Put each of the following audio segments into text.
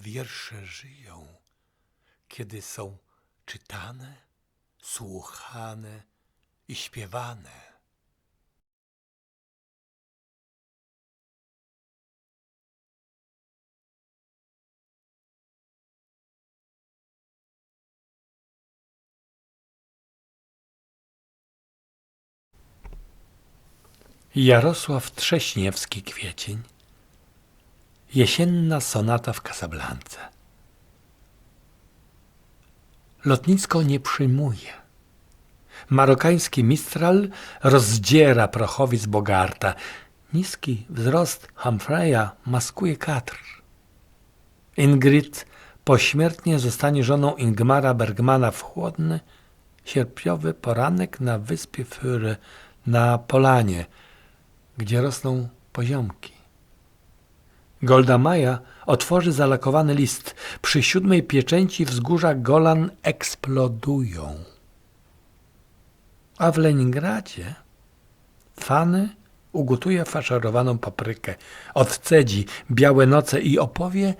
Wiersze żyją, kiedy są czytane, słuchane i śpiewane. Jarosław Trześniewski Kwiecień Jesienna sonata w Kasablance Lotnisko nie przyjmuje. Marokański mistral rozdziera prochowiec Bogarta. Niski wzrost Humphreya maskuje katr. Ingrid pośmiertnie zostanie żoną Ingmara Bergmana w chłodny, sierpniowy poranek na wyspie Führer na Polanie, gdzie rosną poziomki. Golda Maja otworzy zalakowany list. Przy siódmej pieczęci wzgórza Golan eksplodują. A w Leningradzie Fany ugotuje faszerowaną paprykę, odcedzi białe noce i opowie,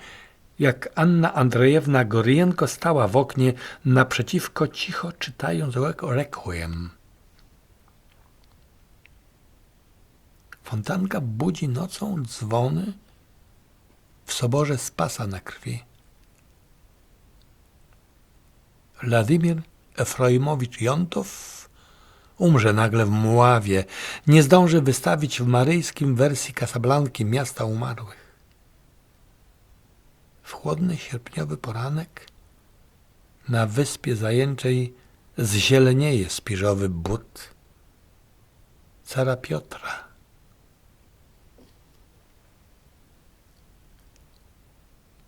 jak Anna Andrzejewna Gorienko stała w oknie naprzeciwko cicho czytając requiem. Fontanka budzi nocą dzwony soborze Spasa na krwi. Władimir Efroimowicz Jontow umrze nagle w Muławie, nie zdąży wystawić w maryjskim wersji Kasablanki miasta umarłych. W chłodny sierpniowy poranek na wyspie zajęczej zzielenieje spiżowy but cara Piotra.